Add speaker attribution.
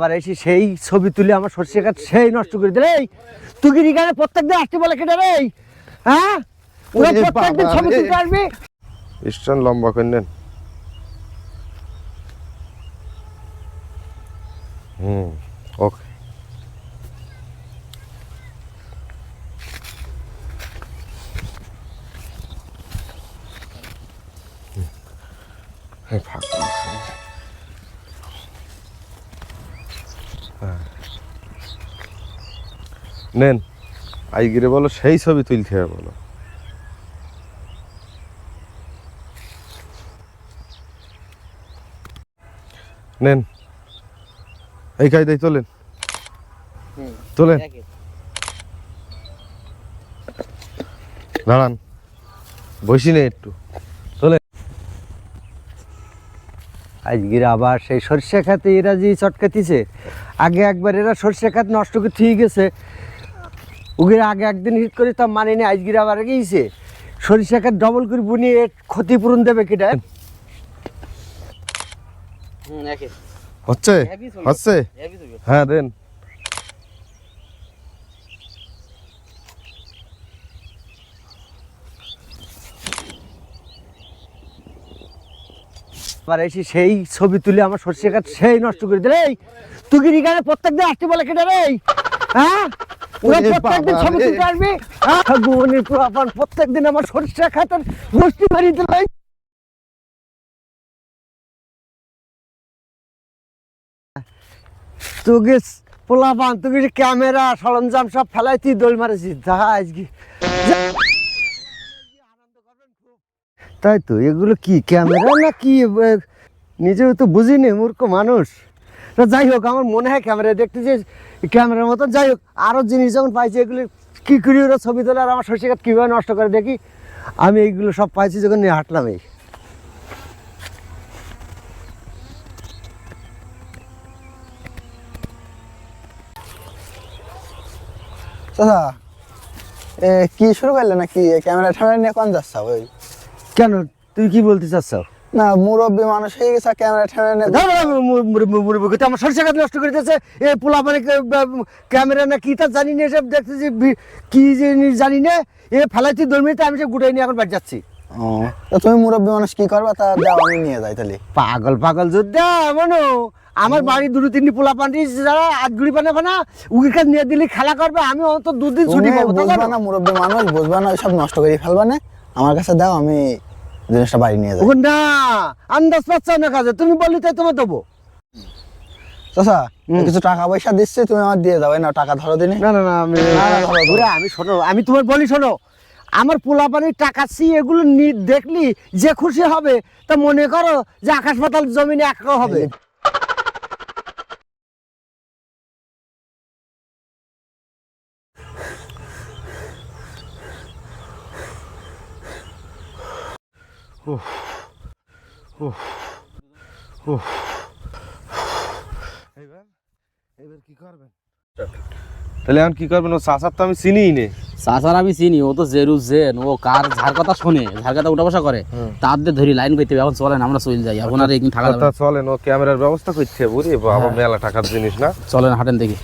Speaker 1: আবার এসে সেই ছবি তুলে আমার সর্ষে গাছ সেই নষ্ট করে দিলে এই তুই কি এখানে প্রত্যেকদিন আসতে বলে কেটে রে হ্যাঁ? ওরা প্রত্যেকদিন ছবি তুলতে আসবি?
Speaker 2: লম্বা করে নেন। হুম ওকে। ফাঁক দিয়েছে। হ্যাঁ। নেন আইগিরে বলো সেই ছবি তুলতে হবে বলো। নেন এই কায়দায় তোলেন। তোলেন। দাঁড়ান বসি নে একটু তোলেন
Speaker 1: আজকের আবার সেই সর্ষে খাতে এরা যে চটকাতিছে আগে একবার এরা সর্ষে খাত নষ্ট করে ঠিক গেছে। ওগুলো আগে একদিন হিট করে তা মানে নি আজকের আবার গিয়েছে। সরিষা খাত ডবল করে বুনিয়ে এর ক্ষতিপূরণ দেবে কিটা।
Speaker 2: হচ্ছে? হচ্ছে? হ্যাঁ দেন।
Speaker 1: এসে সেই ছবি তুলে আমার সর্ষে সেই নষ্ট করে দিলে এই তুই কি এখানে প্রত্যেকদিন আসতে বলে কেটে রে হ্যাঁ? প্রত্যেকদিন ছবি তুলতে আসবি? হ্যাঁ? পুরাপান প্রত্যেকদিন আমার সর্ষে খাতের গোষ্ঠী তোকে পোলাপান যে ক্যামেরা সরঞ্জাম সব ফেলাই তুই দোল মারেছিস যা আজকে। যা। তাই তো? এগুলো কি, ক্যামেরা না কি নিজেও তো বুঝিনি, মূর্খ মানুষ? তা যাই হোক, আমার মনে হয় ক্যামেরা দেখতে যে ক্যামেরার মতো, যাই হোক আরও জিনিস যখন পাইছি, এগুলো কী করি ওরা ছবি তোলে, আর আমার শস্যঘাত কীভাবে নষ্ট করে দেখি? আমি এইগুলো সব পাইছি যখন নিয়ে হাঁটলাম এই।
Speaker 3: কি শুরু করলে নাকি ক্যামেরা ট্যামেরা নিয়ে কোন যাচ্ছ ওই?
Speaker 1: কেন? তুই কি বলতে চাচ্ছ?
Speaker 3: না মুরব্বী মানুষ হয়ে গেছে ক্যামেরা
Speaker 1: মুরব্বি কথা, আমার সরষে নষ্ট করে দিয়েছে। এ পোলা মানে ক্যামেরা না কি তা জানি না এসব যে কি জিনিস জানি না। এ ফেলাইছি মিনিটে আমি সব গুটাই নিয়ে এখন বাড়ি যাচ্ছি।
Speaker 3: ও তা তুমি মুরব্বী মানুষ কি করবা? তা যাও আমি নিয়ে যাই তাহলে।
Speaker 1: পাগল পাগল যোদ্ধা মনো। আমার বাড়ি দুটো তিনটি পোলা পান্ডি যারা আটগুড়ি পানা পানা উগির কাছে নিয়ে দিলে খেলা করবে আমি অত দুদিন ছুটি পাবো
Speaker 3: বুঝবা না মুরব্বী মানুষ বুঝবা না সব নষ্ট করে ফেলবা না। আমার কাছে দাও আমি জিনিসটা বাড়ি নিয়ে
Speaker 1: যাব না আন্দাজ পাচ্ছ না কাজে তুমি বললি তাই তোমার দেবো।
Speaker 3: চাচা কিছু টাকা পয়সা দিচ্ছে তুমি আমার দিয়ে যাবে না টাকা ধরো দিনে।
Speaker 1: না না না আমি আমি শোনো আমি তোমার বলি শোনো আমার পোলা পানির টাকা সি এগুলো দেখলি যে খুশি হবে তা মনে করো যে আকাশ পাতাল জমিনে এক হবে।
Speaker 2: কি করবেন তাহলে এখন কি করবেন? ও চাচার তো আমি চিনিই নে।
Speaker 4: চাচার আমি চিনি ও তো জেরু জেন ও কার ঝাড় কথা শোনে ঝাড় কথা উঠা বসা করে। তার দিয়ে ধরি লাইন করতে হবে। এখন চলেন আমরা চলে যাই। এখন আর একদিন থাকা
Speaker 2: কথা
Speaker 4: না।
Speaker 2: চলেন ও ক্যামেরার ব্যবস্থা করছে বুঝি বাবা মেলা টাকার জিনিস না?
Speaker 4: চলেন হাঁটেন দেখি।